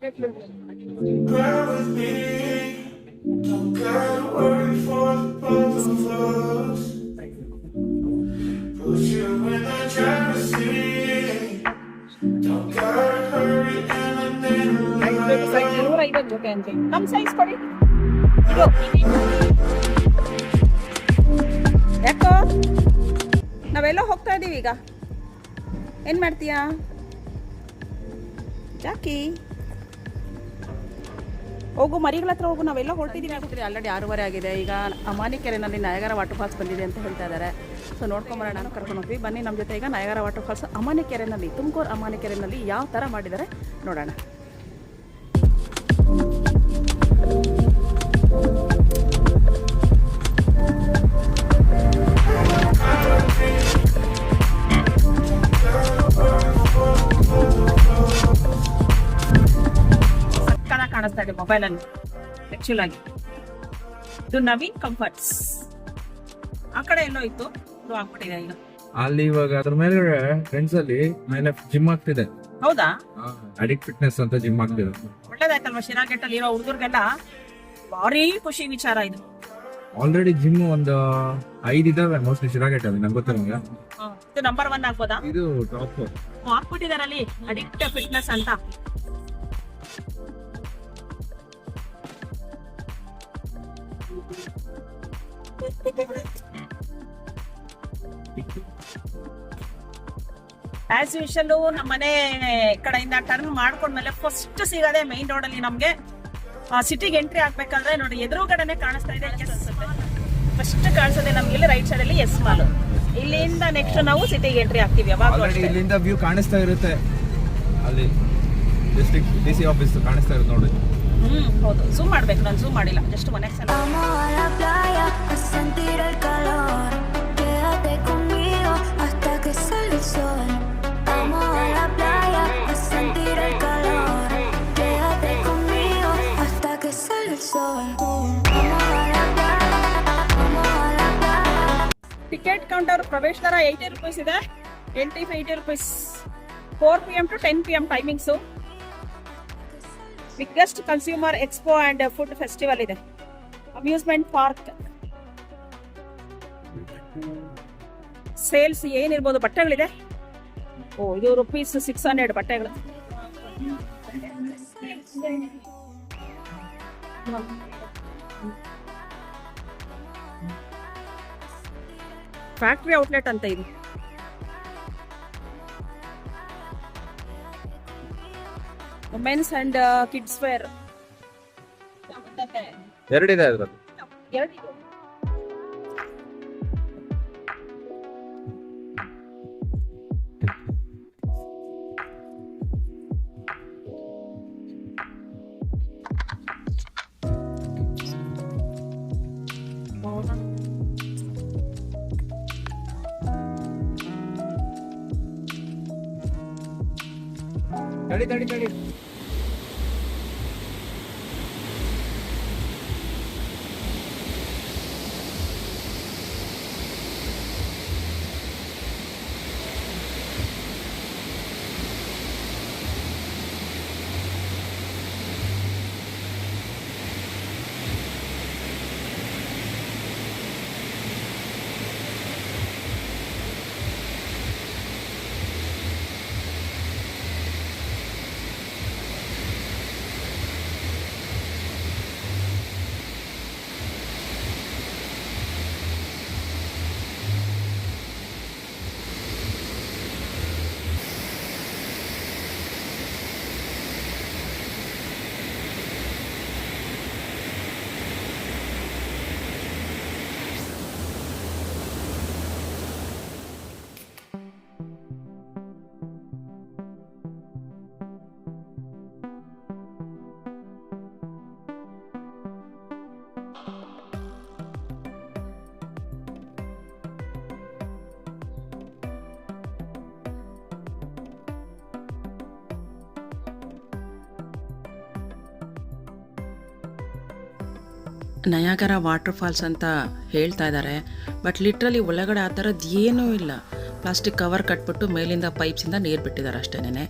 Bear with me. Don't gotta worry for the both of us. Put you in the driver's seat. Don't gotta hurry and I need a size ನೂರ ಐವತ್ತು ಜೊತೆ ಅಂತೆ ನಮ್ಮ size ಕೊಡಿ ಯಾಕೋ ನಾವೆಲ್ಲ ಹೋಗ್ತಾ ಇದೀವಿ ಈಗ ಏನು ಮಾಡ್ತೀಯಾ ಜಾಕಿ ಹೋಗು, ಮರಿಗಳ ಹತ್ರ ಹೋಗು, ನಾವೆಲ್ಲ ಹೊರಟಿದ್ದೀವಿ ಆಲ್ರೆಡಿ ಆರೂವರೆ ಆಗಿದೆ. ಈಗ ಅಮಾನಿಕೆರೆನಲ್ಲಿ ಕೆರೆನಲ್ಲಿ ನಯಗರ ವಾಟರ್ ಫಾಲ್ಸ್ ಬಂದಿದೆ ಅಂತ ಹೇಳ್ತಾ ಇದ್ದಾರೆ. ಸೊ ನೋಡ್ಕೊಂಬರೋಣ ನಾನು ಕರ್ಕೊಂಡು ಹೋಗ್ತೀವಿ ಬನ್ನಿ ನಮ್ಮ ಜೊತೆ ಈಗ ನಯಗರ ವಾಟರ್ ಫಾಲ್ಸ್ ಅಮಾನಿಕೆರೆನಲ್ಲಿ, ತುಮಕೂರು ಅಮಾನಿ ಕೆರೆನಲ್ಲಿ ಯಾವ ಥರ ಮಾಡಿದ್ದಾರೆ ನೋಡೋಣ. ಮೊಬೈಲ್ ಅಲ್ಲಿ ಆಕ್ಚುಲ್ ಆಗಿ ಇದು ನವೀನ್ ಕಂಫರ್ಟ್ಸ್ ಆ ಕಡೆ ಎಲ್ಲೋ ಇತ್ತು. ಇದು ಆಗ್ಬಿಟ್ಟಿದೆ ಈಗ. ಅಲ್ಲಿ ಇವಾಗ ಅದ್ರ ಮೇಲ್ಗಡೆ ಫ್ರೆಂಡ್ಸ್ ಅಲ್ಲಿ ಮೇಲೆ ಜಿಮ್ ಆಗ್ತಿದೆ. ಹೌದಾ? ಅಡಿಕ್ಟ್ ಫಿಟ್ನೆಸ್ ಅಂತ ಜಿಮ್ ಆಗ್ತಿದೆ. ಒಳ್ಳೇದಾಯ್ತಲ್ವಾ? ಶಿರಾಗೇಟ್ ಅಲ್ಲಿ ಇರೋ ಹುಡುಗರಿಗೆಲ್ಲ ಭಾರಿ ಖುಷಿ ವಿಚಾರ ಇದು. ಆಲ್ರೆಡಿ ಜಿಮ್ ಒಂದು ಐದ್ ಇದಾವೆ ಮೋಸ್ಟ್ಲಿ ಶಿರಾಗೆಟ್ ಅಲ್ಲಿ ನಂಗೆ. ಗೊತ್ತಿರಂಗ. ಇದು ನಂಬರ್ ಒನ್ ಆಗ್ಬೋದಾ? ಇದು ಟಾಪ್ ಹ್ಮ್, ಹಾಕ್ಬಿಟ್ಟಿದಾರೆ ಅಲ್ಲಿ ಅಡಿಕ್ಟ್ ಫಿಟ್ನೆಸ್ ಅಂತ. ಆಸ್ ಯೂಶಲ್ ನಮ್ಮ ಮನೆ ಕಡೆಯಿಂದ ಟರ್ನ್ ಮಾಡ್ಕೊಂಡ್ಮೇಲೆ ಫಸ್ಟ್ ಸಿಗೋದೆ ಮೈನ್ ರೋಡ್ ಅಲ್ಲಿ ನಮ್ಗೆ ಸಿಟಿಗೆ ಎಂಟ್ರಿ ಆಗ್ಬೇಕಾದ್ರೆ ನೋಡಿ, ಎದುರುಗಡೆನೆ ಕಾಣಿಸ್ತಾ ಇದೆ ಫಸ್ಟ್ ಕಾಣಿಸೋದೆ ನಮ್ಗೆ ಇಲ್ಲಿ ರೈಟ್ ಸೈಡ್ ಅಲ್ಲಿ ಎಸ್ ಮಾಲ್ ಇಲ್ಲಿಂದ ನೆಕ್ಸ್ಟ್ ನಾವು ಸಿಟಿಗೆ ಎಂಟ್ರಿ ಆಗ್ತೀವಿ ಯಾವಾಗ ಇಲ್ಲಿಂದ ವ್ಯೂ ಕಾಣಿಸ್ತಾ ಇರುತ್ತೆ. ಅಲ್ಲಿ ಡಿಸ್ಟ್ರಿಕ್ಟ್ ಡಿ ಸಿ ಆಫೀಸ್ ಕಾಣಿಸ್ತಾ ಇರುತ್ತೆ ನೋಡಿ. ಹೌದು. ಝೂಮ್ ಮಾಡಬೇಕು ನಾನು ಝೂಮ್ ಮಾಡಿಲ್ಲ. ಜಸ್ಟ್ ಮೊನ್ನೆ ಟಿಕೆಟ್ ಕೌಂಟರ್ ಪ್ರವೇಶ ದರ ಏಯ್ಟಿ ರುಪೀಸ್ ಇದೆ. Eighty fifty rupees four P M to ten P M timings biggest consumer expo and food festival ಇದೆ. ಅಮ್ಯೂಸ್ಮೆಂಟ್ ಪಾರ್ಕ್ ಸೇಲ್ಸ್ ಏನಿರ್ಬೋದು ಬಟ್ಟೆಗಳಿದೆ? ಓ, ಇದು ರುಪೀಸ್ ಸಿಕ್ಸ್ ಹಂಡ್ರೆಡ್ ಬಟ್ಟೆಗಳು. ಫ್ಯಾಕ್ಟ್ರಿ ಔಟ್ಲೆಟ್ ಅಂತ ಇದು. ಮೆನ್ಸ್ ಅಂಡ್ ಕಿಡ್ಸ್ ವೇರ್ ಎರಡಿದೆ ಎರಡಿದೆ ತಡಿ ತಡಿ ತಡಿ. ನಯಾಗರ ವಾಟರ್ ಫಾಲ್ಸ್ ಅಂತ ಹೇಳ್ತಾ ಇದ್ದಾರೆ. ಬಟ್ ಲಿಟ್ರಲಿ ಒಳಗಡೆ ಆ ಥರದ್ದು ಏನೂ ಇಲ್ಲ. ಪ್ಲಾಸ್ಟಿಕ್ ಕವರ್ ಕಟ್ಬಿಟ್ಟು ಮೇಲಿಂದ ಪೈಪ್ಸಿಂದ ನೀರು ಬಿಟ್ಟಿದ್ದಾರೆ ಅಷ್ಟೇನೆ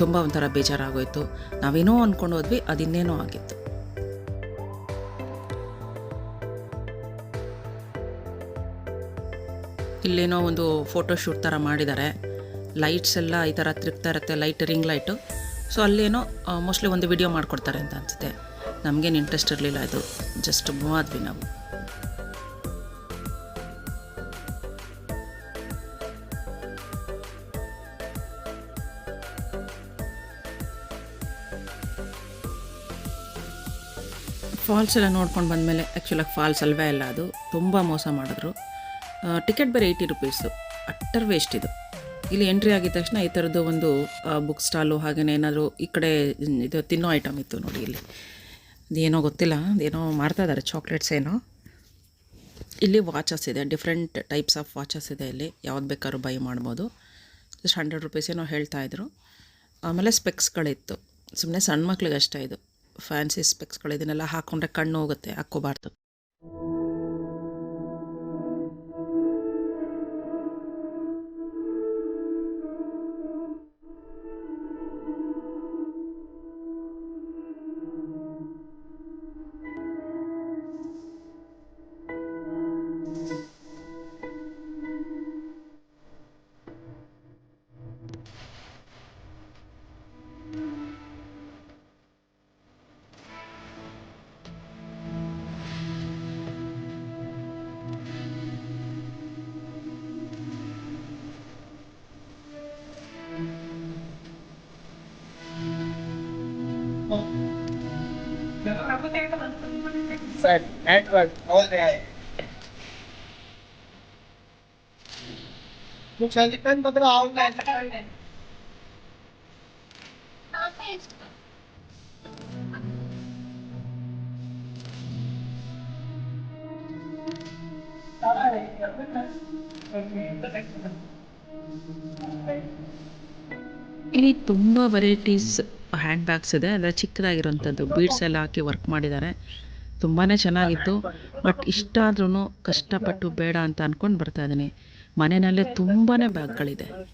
ತುಂಬ ಒಂಥರ ಬೇಜಾರಾಗೋಯ್ತು. ನಾವೇನೋ ಅಂದ್ಕೊಂಡು ಹೋದ್ವಿ, ಅದಿನ್ನೇನೋ ಆಗಿತ್ತು. ಇಲ್ಲೇನೋ ಒಂದು ಫೋಟೋ ಶೂಟ್ ಥರ ಮಾಡಿದ್ದಾರೆ. ಲೈಟ್ಸ್ ಎಲ್ಲ ಈ ಥರ ತಿರುಗ್ತಾ ಇರುತ್ತೆ, ಲೈಟ್ ರಿಂಗ್ ಲೈಟು. ಸೊ ಅಲ್ಲೇನೋ ಮೋಸ್ಟ್ಲಿ ಒಂದು ವಿಡಿಯೋ ಮಾಡಿಕೊಡ್ತಾರೆ ಅಂತ ಅನಿಸುತ್ತೆ. ನಮಗೇನು ಇಂಟ್ರೆಸ್ಟ್ ಇರಲಿಲ್ಲ ಇದು. ಜಸ್ಟ್ ಮೂವ್ ಆದ್ವಿ ನಾವು. ಫಾಲ್ಸ್ ಎಲ್ಲ ನೋಡ್ಕೊಂಡು ಬಂದಮೇಲೆ ಆ್ಯಕ್ಚುಲಾಗಿ ಫಾಲ್ಸ್ ಅಲ್ವೇ ಅಲ್ಲ ಅದು. ತುಂಬ ಮೋಸ ಮಾಡಿದ್ರು. ಟಿಕೆಟ್ ಬೇರೆ ಏಯ್ಟಿ ರುಪೀಸು ಅಟ್ಟರ್ ವೇಸ್ಟ್ ಇದು. ಇಲ್ಲಿ ಎಂಟ್ರಿ ಆಗಿದ ತಕ್ಷಣ ಈ ಥರದ್ದು ಒಂದು ಬುಕ್ ಸ್ಟಾಲು ಹಾಗೆಯೇ ಏನಾದರೂ ಈ ಕಡೆ ಇದು ತಿನ್ನೋ ಐಟಮ್ ಇತ್ತು ನೋಡಿ ಇಲ್ಲಿ. ಅದೇನೋ ಗೊತ್ತಿಲ್ಲ, ಅದೇನೋ ಮಾಡ್ತಾ ಇದ್ದಾರೆ ಚಾಕ್ಲೇಟ್ಸ್ ಏನೋ. ಇಲ್ಲಿ ವಾಚಸ್ ಇದೆ ಡಿಫ್ರೆಂಟ್ ಟೈಪ್ಸ್ ಆಫ್ ವಾಚಸ್ ಇದೆ ಇಲ್ಲಿ. ಯಾವ್ದು ಬೇಕಾದ್ರೂ ಬೈ ಮಾಡ್ಬೋದು. ಜಸ್ಟ್ ಹಂಡ್ರೆಡ್ ರುಪೀಸ್ ಏನೋ ಹೇಳ್ತಾ ಇದ್ರು. ಆಮೇಲೆ ಸ್ಪೆಕ್ಸ್ಗಳಿತ್ತು ಸುಮ್ಮನೆ ಸಣ್ಣ ಮಕ್ಳಿಗೆ ಅಷ್ಟೇ ಇದು. ಫ್ಯಾನ್ಸಿ ಸ್ಪೆಕ್ಸ್ಗಳು ಇದನ್ನೆಲ್ಲ ಹಾಕೊಂಡ್ರೆ ಕಣ್ಣು ಹೋಗುತ್ತೆ ಹಾಕ್ಕೋಬಾರ್ದು ಇಲ್ಲಿ ತುಂಬ ವೆರೈಟೀಸ್ ಹ್ಯಾಂಡ್ ಬ್ಯಾಗ್ಸ್ ಇದೆ. ಅಂದರೆ ಚಿಕ್ಕದಾಗಿರೋಂಥದ್ದು ಬೀಡ್ಸ್ ಎಲ್ಲ ಹಾಕಿ ವರ್ಕ್ ಮಾಡಿದ್ದಾರೆ. ತುಂಬಾ ಚೆನ್ನಾಗಿತ್ತು. ಬಟ್ ಇಷ್ಟ ಆದ್ರೂ ಕಷ್ಟಪಟ್ಟು ಬೇಡ ಅಂತ ಅಂದ್ಕೊಂಡು ಬರ್ತಾ ಇದ್ದೀನಿ. ಮನೆಯಲ್ಲೇ ತುಂಬಾ ಬ್ಯಾಗ್ಗಳಿದೆ.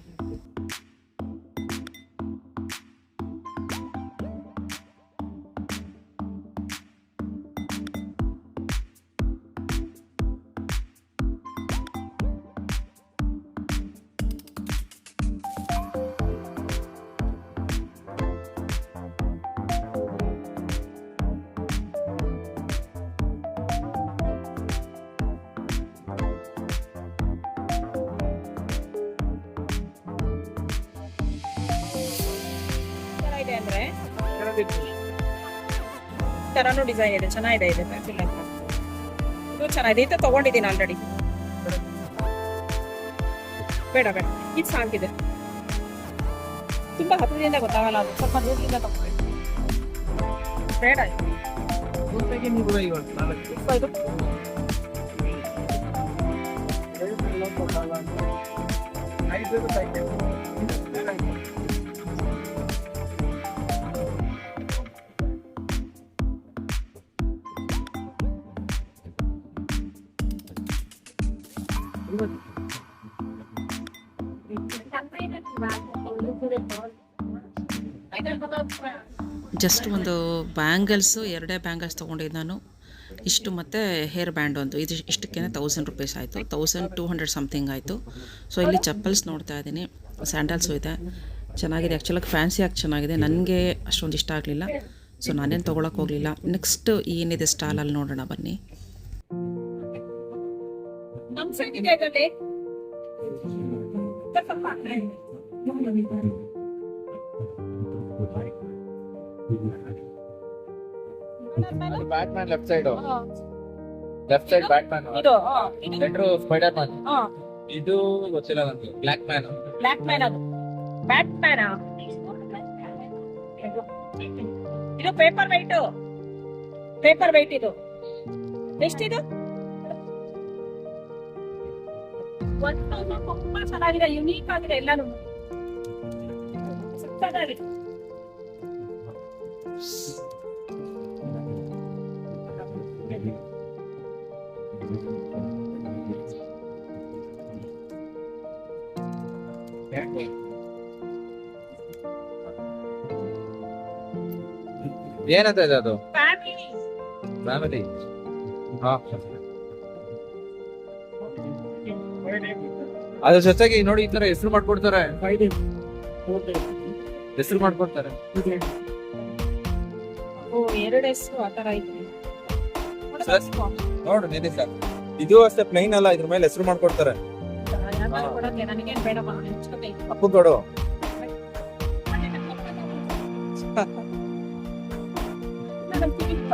ತರಾನು ಡಿಸೈನ್ ಇದೆ ಚೆನ್ನಾಗಿದೆ ಇದೆ ಫ್ಯಾನ್ಸಿ ಲೈಕ್ ಇದು ಚೆನ್ನಾಗಿದೆ. ಇದು ತಗೊಂಡಿದ್ದೀನಿ ಆಲ್ರೆಡಿ ಬೇಡ ಬೇಡ. ಇದು ಸಾಕಿದೆ. ತುಂಬಾ ಹತ್ತಿರದಿಂದ ಗೊತ್ತಾಗಲ್ಲ ಅದು. ಸ್ವಲ್ಪ ದೂರದಿಂದ ತಗೋಬೇಕು ಬೇಡ ಇದು. ಜಸ್ಟ್ ಒಂದು ಬ್ಯಾಂಗಲ್ಸು ಎರಡೇ ಬ್ಯಾಂಗಲ್ಸ್ ತೊಗೊಂಡಿದ್ದು ನಾನು. ಇಷ್ಟು ಮತ್ತು ಹೇರ್ ಬ್ಯಾಂಡ್ ಒಂದು. ಇದು ಇಷ್ಟಕ್ಕೇ ತೌಸಂಡ್ ರುಪೀಸ್ ಆಯಿತು. ತೌಸಂಡ್ ಟೂ ಹಂಡ್ರೆಡ್ ಸಮಥಿಂಗ್ ಆಯಿತು. ಸೊ ಇಲ್ಲಿ ಚಪ್ಪಲ್ಸ್ ನೋಡ್ತಾ ಇದ್ದೀನಿ. ಸ್ಯಾಂಡಲ್ಸು ಇದೆ. ಚೆನ್ನಾಗಿದೆ. ಆ್ಯಕ್ಚುಲಾಗಿ ಫ್ಯಾನ್ಸಿ ಆಗಿ ಚೆನ್ನಾಗಿದೆ. ನನಗೆ ಅಷ್ಟೊಂದು ಇಷ್ಟ ಆಗಲಿಲ್ಲ. ಸೊ ನಾನೇನು ತೊಗೊಳಕ್ಕೆ ಹೋಗಲಿಲ್ಲ. ನೆಕ್ಸ್ಟ್ ಏನಿದೆ ಸ್ಟಾಲಲ್ಲಿ ನೋಡೋಣ ಬನ್ನಿ. ನಮ್ side left side left side centre Spiderman ಇದು? ಗೊತ್ತಿಲ್ಲ ನನಗೆ ಬ್ಲ್ಯಾಕ್ ಮ್ಯಾನ್ ಬ್ಲ್ಯಾಕ್ ಮ್ಯಾನ್ ಅದು. ಬ್ಯಾಟ್ ಮ್ಯಾನ್ ಇದು ಪೇಪರ್ ವೈಟ್ ಪೇಪರ್ ವೈಟ್ ಇದು. ಎಷ್ಟಿದು? ತುಂಬಾ ಚೆನ್ನಾಗಿದೆ ಯುನೀಕ್ ಆಗಿದೆ ಎಲ್ಲಾನು. ಸಕ್ಕತ್ತಾಗಿದೆ. ಏನಂತ ಇದೆ ಅದು? ಫ್ಯಾಮಿಲಿ. ಫ್ಯಾಮಿಲಿ. ಹಾ. ಅದ್ರ ಜೊತೆಗೆ ನೋಡಿ ಈ ತರ ಹೆಸರು ಮಾಡ್ಕೊಡ್ತಾರೆ. ಹೆಸರು ಮಾಡ್ಕೊಡ್ತಾರೆ. ಓ ಎರಡು ಹೆಸರು ಆ ತರ ಐತೆ. ಸರ್. ನೋಡು ನಿಧಿ ಸರ್ ಇದು ಅಷ್ಟೇ ಪ್ಲೈನ್ ಅಲ್ಲ ಇದ್ರ ಮೇಲೆ ಹೆಸರು ಮಾಡ್ಕೊಡ್ತಾರೆ. ನನಗೇನ್ ಅಪ್ಪು ಕೊಡು. ನಮ್ ಟಿಕೆಟ್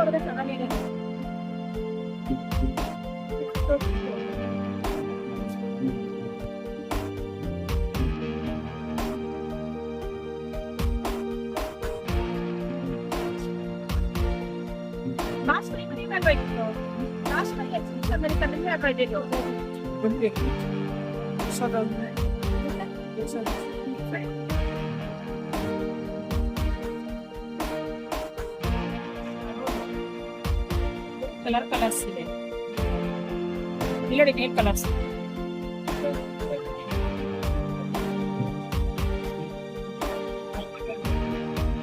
ಕಲರ್ ಕಲರ್ಸ್ ಇದೆ. ಇಲ್ಲಿ ಗ್ರೀನ್ ಕಲರ್ಸ್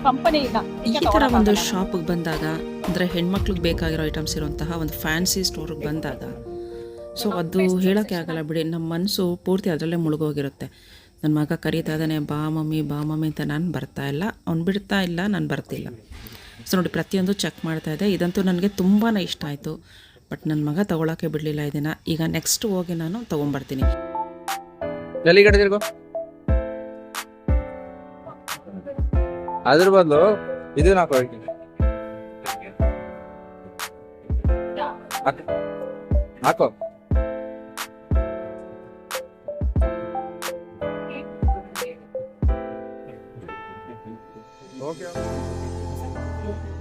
ಕಂಪನಿ ಇಲ್ಲ. ಈ ತರ ಒಂದು ಶಾಪ್ ಬಂದಾಗ ಅಂದ್ರೆ ಹೆಣ್ಮಕ್ಳಿಗೆ ಬೇಕಾಗಿರೋ ಐಟಮ್ಸ್ ಇರುವಂತಹ ಒಂದು ಫ್ಯಾನ್ಸಿ ಸ್ಟೋರ್ ಬಂದಾಗ ಸೊ ಅದು ಹೇಳೋಕ್ಕೆ ಆಗಲ್ಲ ಬಿಡಿ. ನಮ್ಮ ಮನಸ್ಸು ಪೂರ್ತಿ ಅದರಲ್ಲೇ ಮುಳುಗೋಗಿರುತ್ತೆ. ನನ್ನ ಮಗ ಕರೀತಾ ಇದ್ದಾನೆ ಬಾ ಮಮ್ಮಿ ಬಾ ಮಮ್ಮಿ ಅಂತ ನಾನು ಬರ್ತಾ ಇಲ್ಲ. ಅವ್ನು ಬಿಡ್ತಾ ಇಲ್ಲ ನಾನು ಬರ್ತಿಲ್ಲ. ಸೊ ನೋಡಿ ಪ್ರತಿಯೊಂದು ಚೆಕ್ ಮಾಡ್ತಾ ಇದ್ದೆ ಇದಂತೂ ನನಗೆ ತುಂಬಾ ಇಷ್ಟ ಆಯಿತು. ಬಟ್ ನನ್ನ ಮಗ ತೊಗೊಳಕ್ಕೆ ಬಿಡಲಿಲ್ಲ ಇದನ್ನು ಈಗ ನೆಕ್ಸ್ಟ್ ಹೋಗಿ ನಾನು ತೊಗೊಂಬರ್ತೀನಿ. ತಿರ್ಗೋ. ಅದ್ರ ಬದಲು ಇದು ನಾಲ್ಕು ಹಾಕು. ಹಾಕೋ okay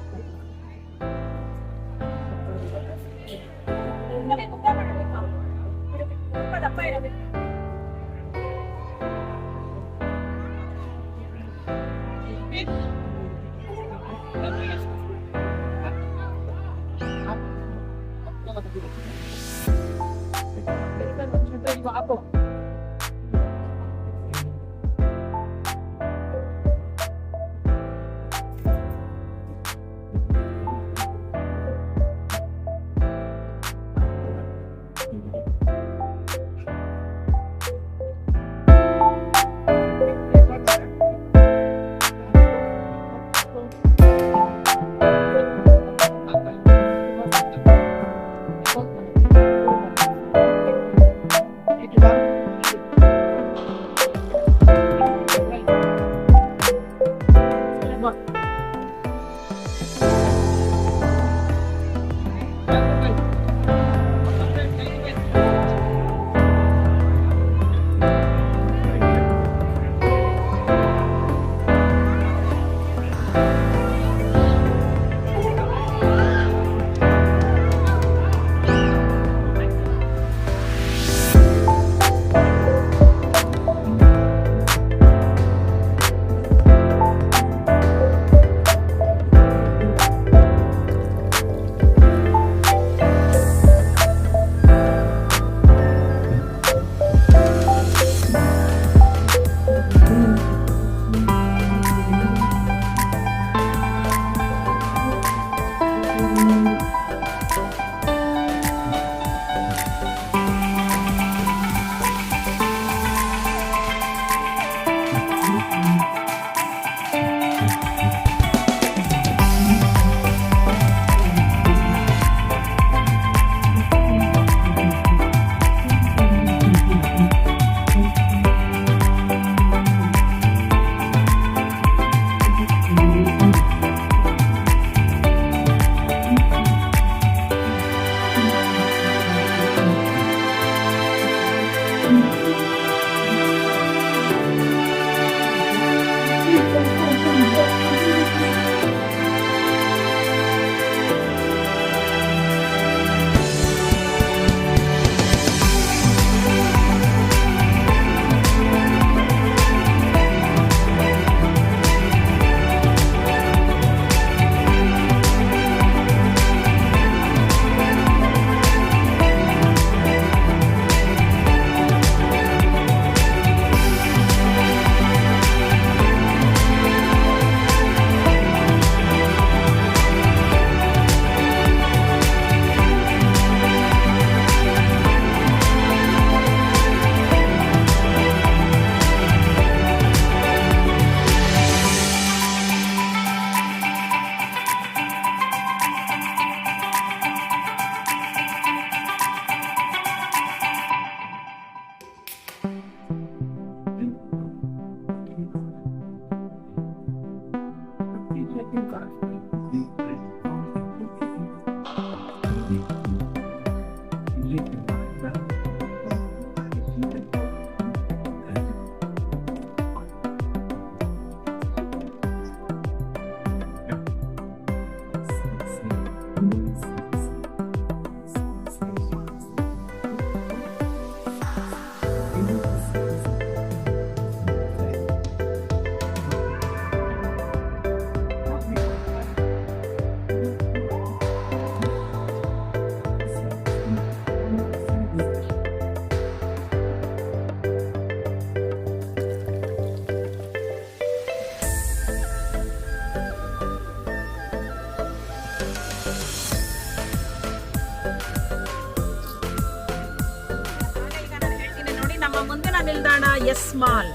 ನಿಲ್ದಾಣ S mall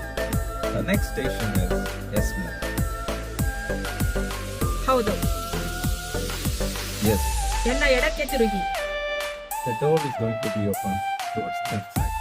The next station is Yes Mall. ಹೌದು Yes. ಎಲ್ಲ ಎಡಕ್ಕೆ ತಿರುಗಿ The door is going to be open towards that side.